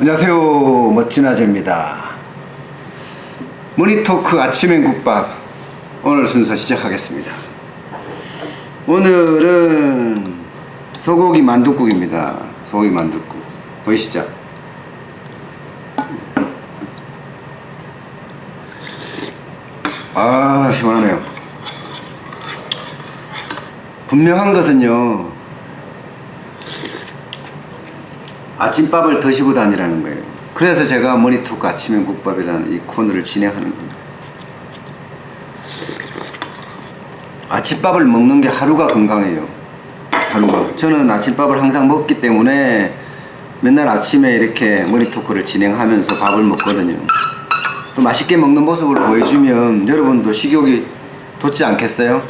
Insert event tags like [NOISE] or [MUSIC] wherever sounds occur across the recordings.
안녕하세요 멋진 아재입니다. 머니토크 아침엔 국밥 오늘 순서 시작하겠습니다. 오늘은 소고기 만둣국입니다. 소고기 만둣국 보이시죠? 아 시원하네요. 분명한 것은요 아침밥을 드시고 다니라는 거예요. 그래서 제가 머니토크 아침엔 국밥이라는 이 코너를 진행하는 겁니다. 아침밥을 먹는 게 하루가 건강해요. 하루가. 저는 아침밥을 항상 먹기 때문에 맨날 아침에 이렇게 머니토크를 진행하면서 밥을 먹거든요. 또 맛있게 먹는 모습을 보여주면 여러분도 식욕이 돋지 않겠어요?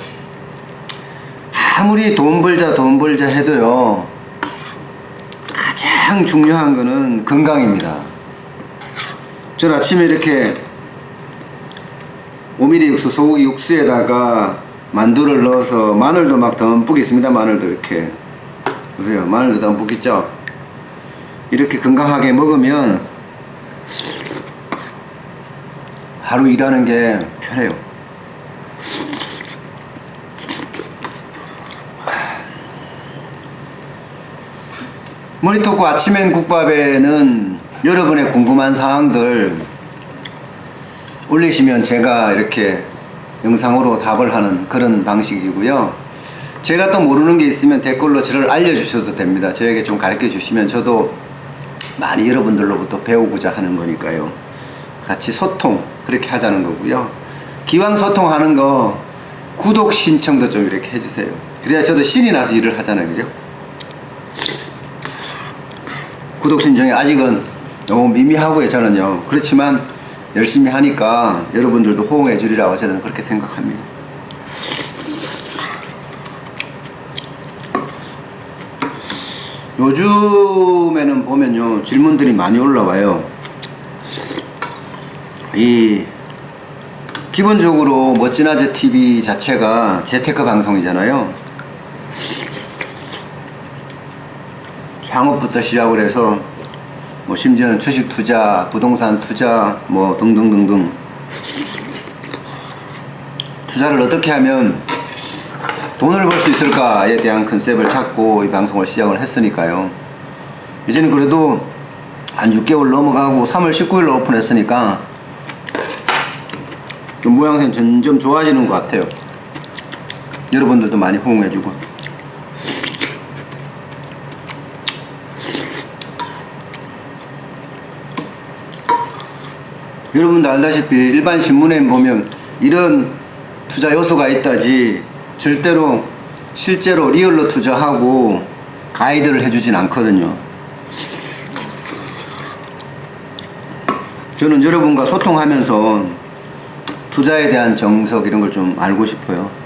아무리 돈 벌자 돈 벌자 해도요. 가장 중요한 거는 건강입니다. 전 아침에 이렇게 5mm 육수, 소고기 육수에다가 만두를 넣어서 마늘도 막 듬뿍 있습니다. 마늘도 이렇게. 보세요. 마늘도 듬뿍 있죠? 이렇게 건강하게 먹으면 하루 일하는 게 편해요. 머니토크 아침엔 국밥에는 여러분의 궁금한 사항들 올리시면 제가 이렇게 영상으로 답을 하는 그런 방식이고요. 제가 또 모르는 게 있으면 댓글로 저를 알려주셔도 됩니다. 저에게 좀 가르쳐 주시면 저도 많이 여러분들로부터 배우고자 하는 거니까요. 같이 소통 그렇게 하자는 거고요. 기왕 소통하는 거 구독 신청도 좀 이렇게 해주세요. 그래야 저도 신이 나서 일을 하잖아요. 그죠? 구독 신청이 아직은 너무 미미하고요 저는요. 그렇지만 열심히 하니까 여러분들도 호응해 주리라고 저는 그렇게 생각합니다. 요즘에는 보면요 질문들이 많이 올라와요. 이 기본적으로 멋진 아재 TV 자체가 재테크 방송이잖아요 창업부터 시작을 해서 뭐 심지어는 주식 투자, 부동산 투자 뭐 등등등등 투자를 어떻게 하면 돈을 벌 수 있을까에 대한 컨셉을 찾고 이 방송을 시작을 했으니까요. 이제는 그래도 한 6개월 넘어가고 3월 19일로 오픈했으니까 좀 모양새는 점점 좋아지는 것 같아요. 여러분들도 많이 호응해주고. 여러분도 알다시피 일반 신문에 보면 이런 투자 요소가 있다지 절대로 실제로 리얼로 투자하고 가이드를 해주진 않거든요. 저는 여러분과 소통하면서 투자에 대한 정석 이런 걸 좀 알고 싶어요.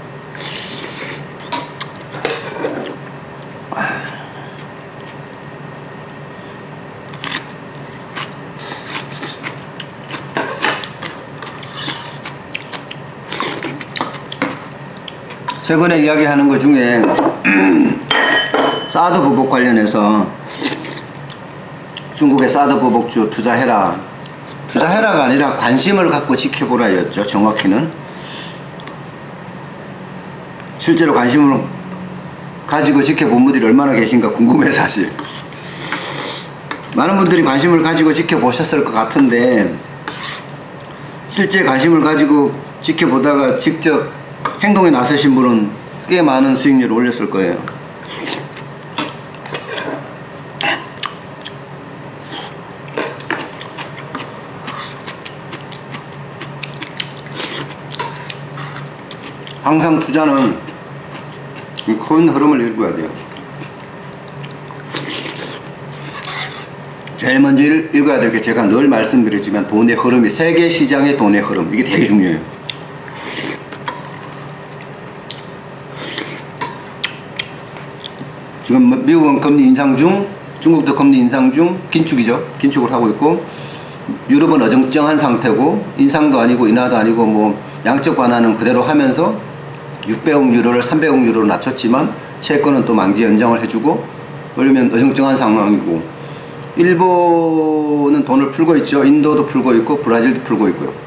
최근에 이야기하는 것 중에 [CLEARS THROAT] 사드 보복 관련해서 중국의 사드 보복주 투자해라. 투자해라가 아니라 관심을 갖고 지켜보라였죠 정확히는. 실제로 관심을 가지고 지켜본 분들이 얼마나 계신가 궁금해 사실. 많은 분들이 관심을 가지고 지켜보셨을 것 같은데 실제 관심을 가지고 지켜보다가 직접 행동에 나서신 분은 꽤 많은 수익률을 올렸을 거예요. 항상 투자는 큰 흐름을 읽어야 돼요. 제일 먼저 읽- 읽어야 될 게 제가 늘 말씀드리지만 돈의 흐름이 세계 시장의 돈의 흐름 이게 되게 중요해요. 지금 뭐 미국은 금리 인상 중, 중국도 금리 인상 중, 긴축이죠. 긴축을 하고 있고, 유럽은 어정쩡한 상태고, 인상도 아니고, 인하도 아니고, 뭐, 양적 완화는 그대로 하면서 600억 유로를 300억 유로로 낮췄지만, 채권은 또 만기 연장을 해주고, 그러면 어정쩡한 상황이고, 일본은 돈을 풀고 있죠. 인도도 풀고 있고 브라질도 풀고 있고요.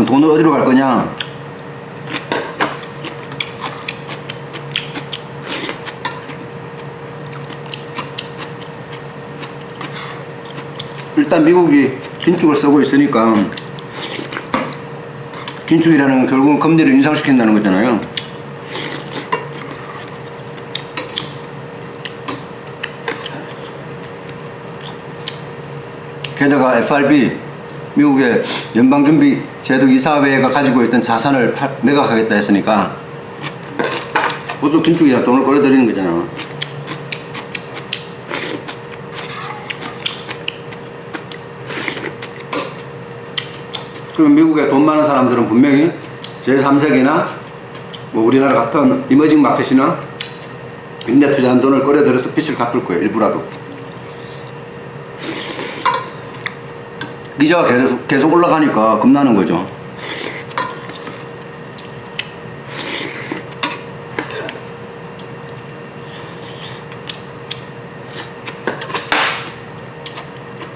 뭐 돈을 어디로 갈 거냐? 일단 미국이 긴축을 쓰고 있으니까 긴축이라는 건 결국은 금리를 인상시킨다는 거잖아요. 게다가 FRB 미국의 연방준비 제도 이사회가 가지고 있던 자산을 팔- 매각하겠다 했으니까 그것도 긴축이야 돈을 걸어들이는 거잖아. 그럼 미국에 돈 많은 사람들은 분명히 제3세계나 뭐 우리나라 같은 이머징 마켓이나 이런 데 투자한 돈을 끌어들여서 빚을 갚을 거예요 일부라도 이자가 계속, 계속 올라가니까 겁나는 거죠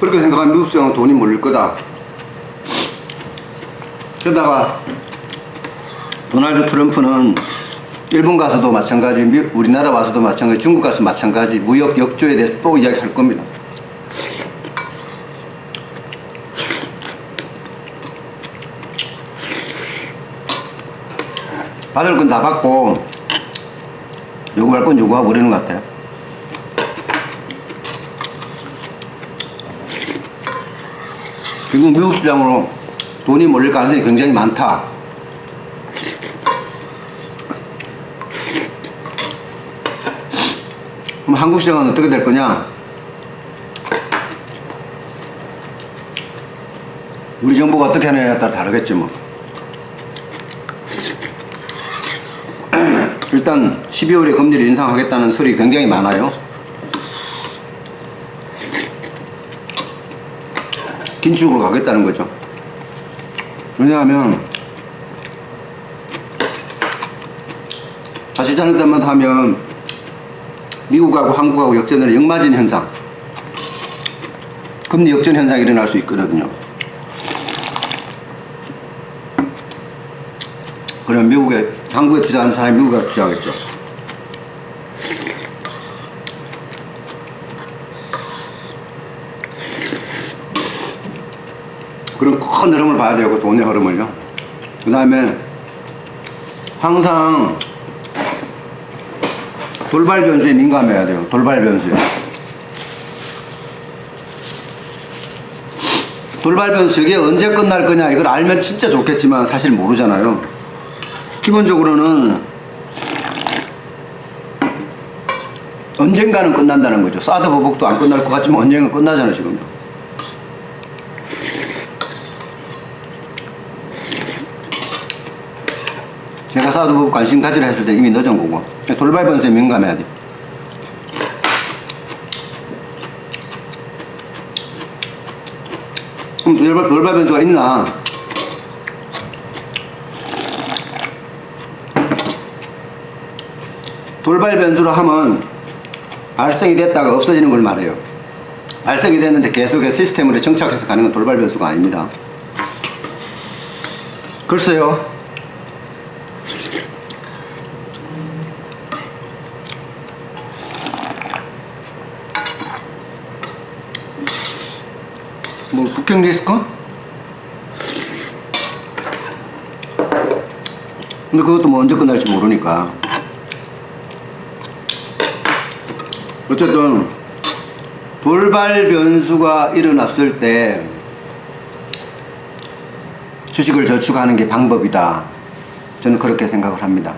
그렇게 생각하면 미국 시장은 돈이 몰릴 거다 그러다가 도널드 트럼프는 일본 가서도 마찬가지, 미- 우리나라 와서도 마찬가지, 중국 가서 마찬가지 무역 역조에 대해서 또 이야기할 겁니다. 받을 건 다 받고 요구할 건 요구하고 그러는 것 같아요. 지금 미국 시장으로 돈이 몰릴 가능성이 굉장히 많다. 그럼 한국 시장은 어떻게 될 거냐? 우리 정부가 어떻게 하느냐에 따라 다르겠죠, 뭐. 일단 12월에 금리를 인상하겠다는 소리 굉장히 많아요. 긴축으로 가겠다는 거죠. 왜냐하면 다시 잘못하면 하면 미국하고 한국하고 역전을 역마진 현상 금리 역전 현상이 일어날 수 있거든요. 그럼 미국에 한국에 투자하는 사람이 미국에 투자하겠죠. 그런 큰 흐름을 봐야 되고 돈의 흐름을요. 그 다음에 항상 돌발 변수에 민감해야 돼요. 돌발 변수에. 돌발 변수 이게 언제 끝날 거냐 이걸 알면 진짜 좋겠지만 사실 모르잖아요. 기본적으로는 언젠가는 끝난다는 거죠. 사드 보복도 안 끝날 것 같지만 언젠가 끝나잖아요 지금. 제가 사드 보복 관심 가지라 했을 때 이미 늦은 거고 돌발 변수에 민감해야 돼. 그럼 돌발, 돌발 변수가 있나? 돌발 변수로 하면 발생이 됐다가 없어지는 걸 말해요. 발생이 됐는데 계속해서 시스템으로 정착해서 가는 건 돌발 변수가 아닙니다. 글쎄요. 뭐 국경 리스크? 근데 그것도 뭐 언제 끝날지 모르니까. 어쨌든 돌발 변수가 일어났을 때 주식을 저축하는 게 방법이다. 저는 그렇게 생각을 합니다.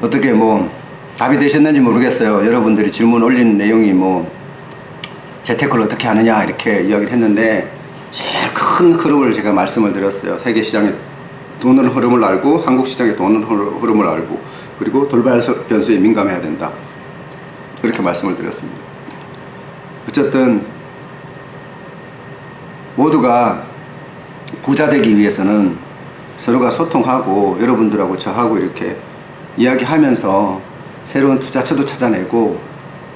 어떻게 뭐 답이 되셨는지 모르겠어요. 여러분들이 질문 올린 내용이 뭐 재테크를 어떻게 하느냐 이렇게 이야기를 했는데 제일 큰 흐름을 제가 말씀을 드렸어요. 세계 시장의 도는 흐름을 알고 한국 시장의 도는 흐름을 알고 그리고 돌발 변수에 민감해야 된다. 그렇게 말씀을 드렸습니다. 어쨌든 모두가 부자 되기 위해서는 서로가 소통하고 여러분들하고 저하고 이렇게 이야기하면서 새로운 투자처도 찾아내고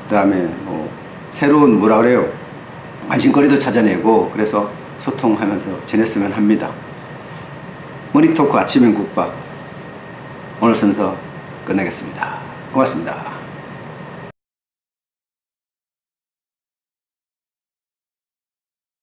그 다음에 뭐 새로운 뭐라 그래요 관심거리도 찾아내고 그래서 소통하면서 지냈으면 합니다. 머니토크 아침엔 국밥 오늘 순서 끝내겠습니다. 고맙습니다.